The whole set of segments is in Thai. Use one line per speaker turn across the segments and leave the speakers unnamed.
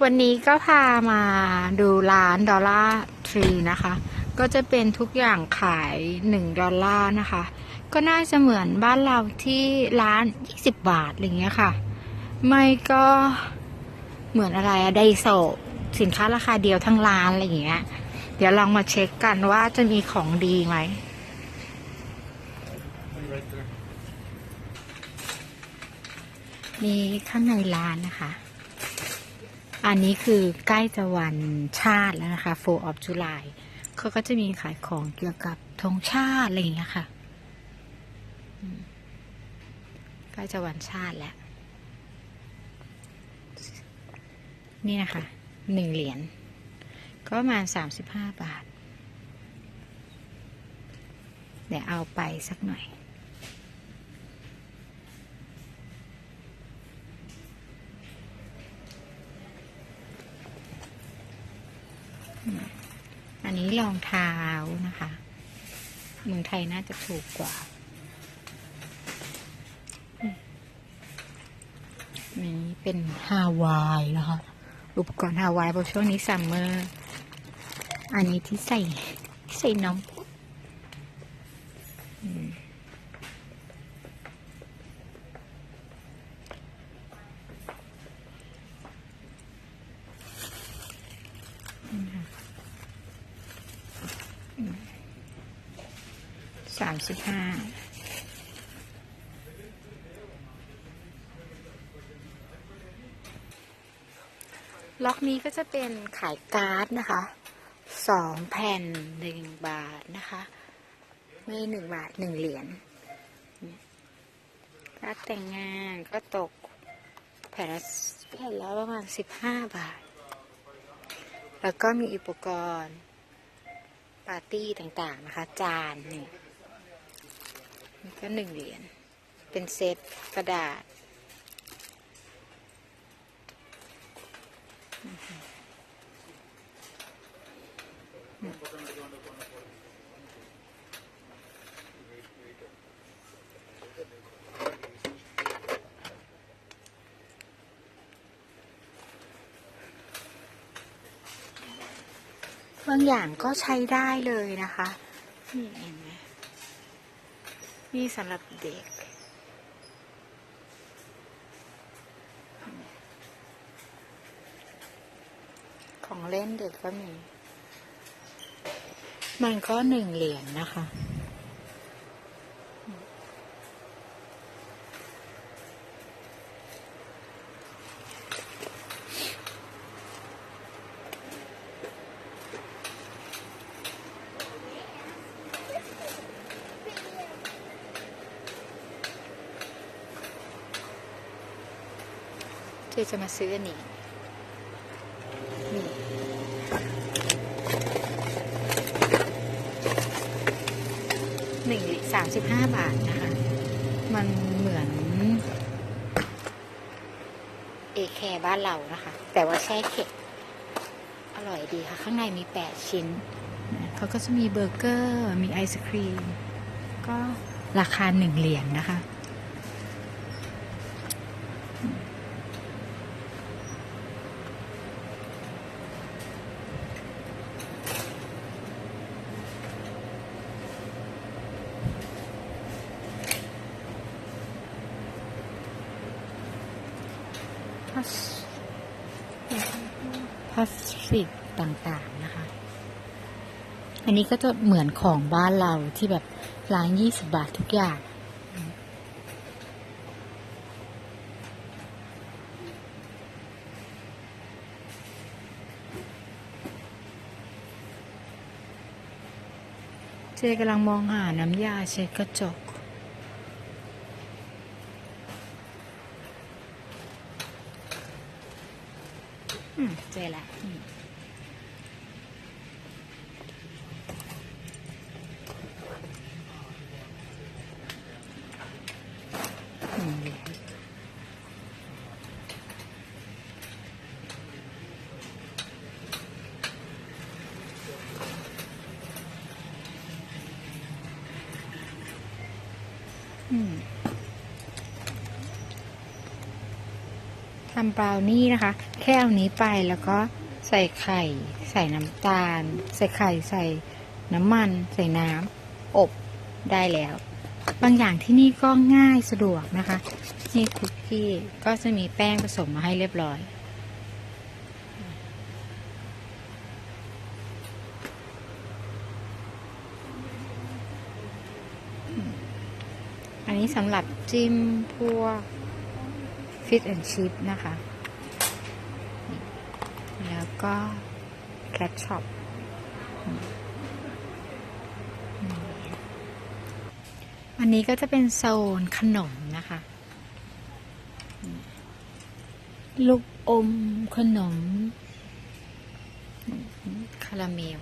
วันนี้ก็พามาดูร้านดอลลาร์ทรีนะคะ ก็จะเป็นทุกอย่างขายหนึ่งดอลลาร์นะคะ ก็น่าจะเหมือนบ้านเราที่ร้าน 20 บาทอะไรเงี้ยค่ะ ไม่ก็เหมือนอะไรอะไดโซสินค้าราคาเดียวทั้งร้านอะไรอย่างเงี้ย เดี๋ยวลองมาเช็คกันว่าจะมีของดีไหม มีข้างในร้านนะคะ อันนี้คือใกล้จะวันชาติแล้วนะคะ 4 of July เขาก็จะมีขายของเกี่ยวกับธงชาติ อะไรอย่างเงี้ยค่ะใกล้จะวันชาติแล้ว นี่นะคะหนึ่งเหรียญก็ประมาณสามสิบห้าบาท เดี๋ยวเอาไปสักหน่อย อันนี้รองเท้านะคะ เมืองไทยน่าจะถูกกว่าอันนี้เป็นฮาวายนะคะอุปกรณ์ฮาวายเพราะช่วงนี้ซัมเมอร์ อันนี้ที่ใส่ใส่น้องอืม สามสิบห้าล็อกนี้ก็จะเป็นขายการ์ดนะคะสองแผ่นหนึ่งบาทนะคะ ไม่หนึ่งบาทหนึ่งเหรียญการ์ดแต่งงานก็ตกแผ่นละแผ่นละประมาณสิบห้าบาท แล้วก็มีอุปกรณ์ปาร์ตี้ต่างๆนะคะ จานนี่ นี่ก็หนึ่งเหรียญ เป็นเซตกระดาษ บางอย่างก็ใช้ได้เลยนะคะ นี่เห็นไหม นี่สำหรับเด็ก ของเล่นเด็กก็มี มันก็หนึ่งเหรียญนะคะ เธอจะมาซื้ออันนี้นี่หนึ่งสามสิบห้าบาทนะคะ มันเหมือน เอแคร์บ้านเรานะคะ แต่ว่าแช่เข็มอร่อยดีค่ะ ข้างในมีแปดชิ้น เขาก็จะมีเบอร์เกอร์ มีไอศครีม ก็ราคาหนึ่งเหรียญนะคะ สพลาสติกต่างๆนะคะ อันนี้ก็จะเหมือนของบ้านเราที่แบบร้านยี่สิบบาททุกอย่างเจกำลังมองหาน้ำยาเช็ดกระจก อืมเจอละอืมอืมอืม ทำบราวนี่นะคะ แค่เอานี้ไปแล้วก็ใส่ไข่ ใส่น้ำตาล ใส่ไข่ ใส่น้ำมัน ใส่น้ำอบได้แล้ว บางอย่างที่นี่ก็ง่ายสะดวกนะคะ นี่คุกกี้ก็จะมีแป้งผสมมาให้เรียบร้อย อันนี้สำหรับจิ้มพวก ฟิตแอนชิพนะคะ แล้วก็แคทช็อปอันนี้ก็จะเป็นโซนขนมนะคะ ลูกอมขนม คาราเมล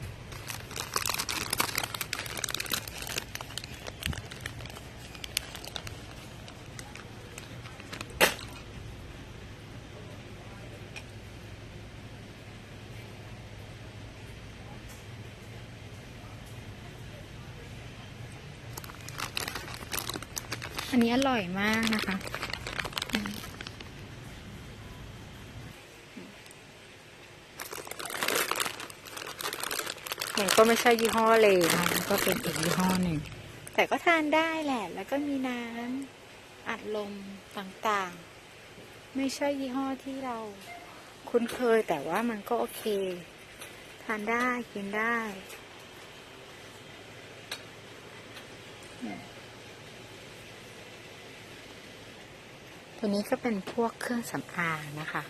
อันนี้อร่อยมากนะคะ มันก็ไม่ใช่ยี่ห้อเลยนะมันก็เป็นอีกยี่ห้อหนึ่ง แต่ก็ทานได้แหละ แล้วก็มีน้ำอัดลมต่างๆ ไม่ใช่ยี่ห้อที่เราคุ้นเคยแต่ว่ามันก็โอเค ทานได้กินได้ ตัวนี้ก็เป็นพวกเครื่องสำอางนะคะ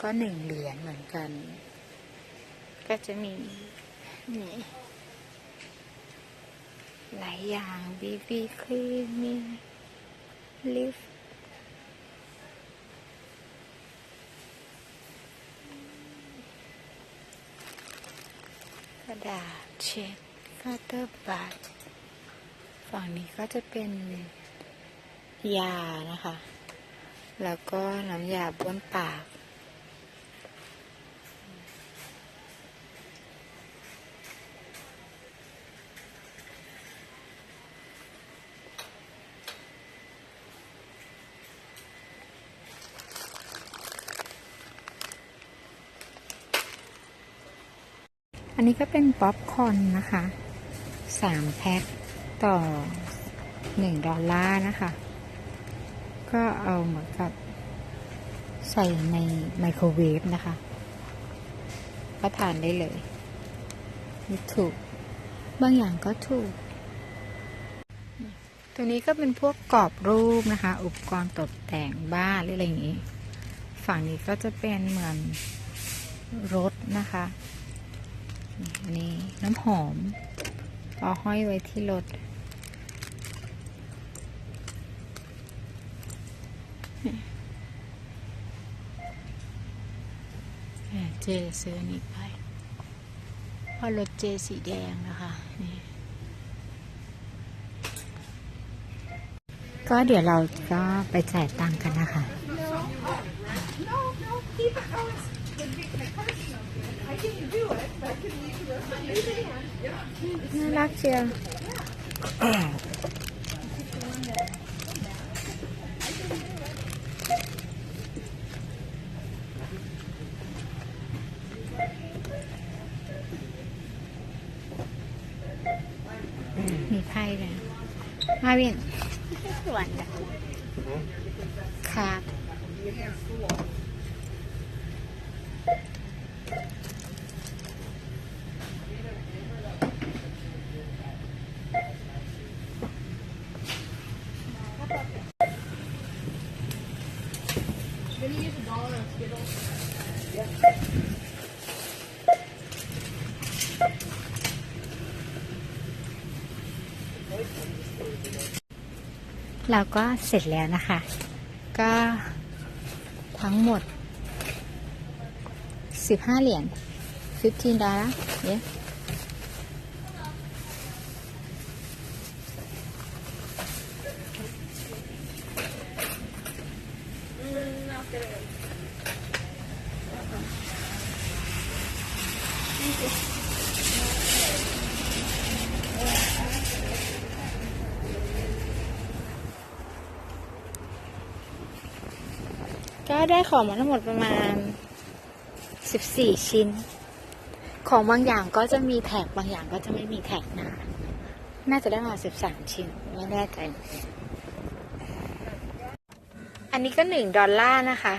ก็หนึ่งเหรียญเหมือนกัน ก็จะมีนี่หลายอย่างบีบีครีมมีลิฟกระดาษเช็ดคัตเตอร์บัตฝั่งนี้ก็จะเป็น ยานะคะ แล้วก็น้ำยาบ้วนปากอันนี้ก็เป็นป๊อปคอนนะคะสามแพ็คต่อหนึ่งดอลลาร์นะคะ ก็เอาเหมือนกับใส่ในไมโครเวฟนะคะ ก็ทานได้เลยนี่ถูก บางอย่างก็ถูก ตัวนี้ก็เป็นพวกกรอบรูปนะคะ อุปกรณ์ตกแต่งบ้านหรืออะไรอย่างนี้ ฝั่งนี้ก็จะเป็นเหมือนรถนะคะนนี้น้ำหอมเอาห้อยไว้ที่รถ เจซื้ออันนี้ไปเพราะรถเจสีแดงนะคะนี่ก็เดี๋ยวเราก็ไปจ่ายตังค์กันนะคะ น่ารักเชียวมีไพ่ เลยมาวินหวานจ้ะครับ เราก็เสร็จแล้วนะคะ ก็ทั้งหมด 15 เหรียญ15ดอลลาร์เย้ ก็ได้ของมาทั้งหมดประมาณ 14 ชิ้น ของบางอย่างก็จะมีแท็กบางอย่างก็จะไม่มีแท็กนะน่าจะได้มา 13 ชิ้น ไม่แน่ใจ อันนี้ก็หนึ่งดอลลาร์นะคะ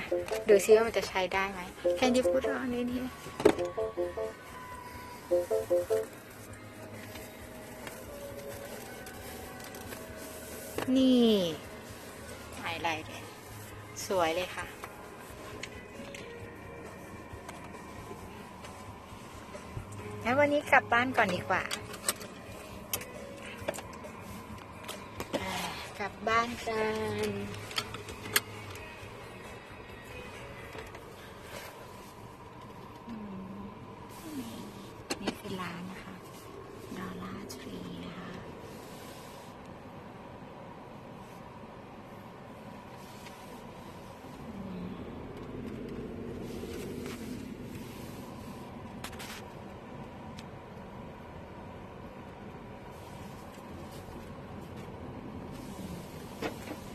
ดูซิว่ามันจะใช้ได้ไหม Can you put on in here นี่ไฮไลท์เลย สวยเลยค่ะ แล้ววันนี้กลับบ้านก่อนดีกว่าอ่ากลับบ้านกัน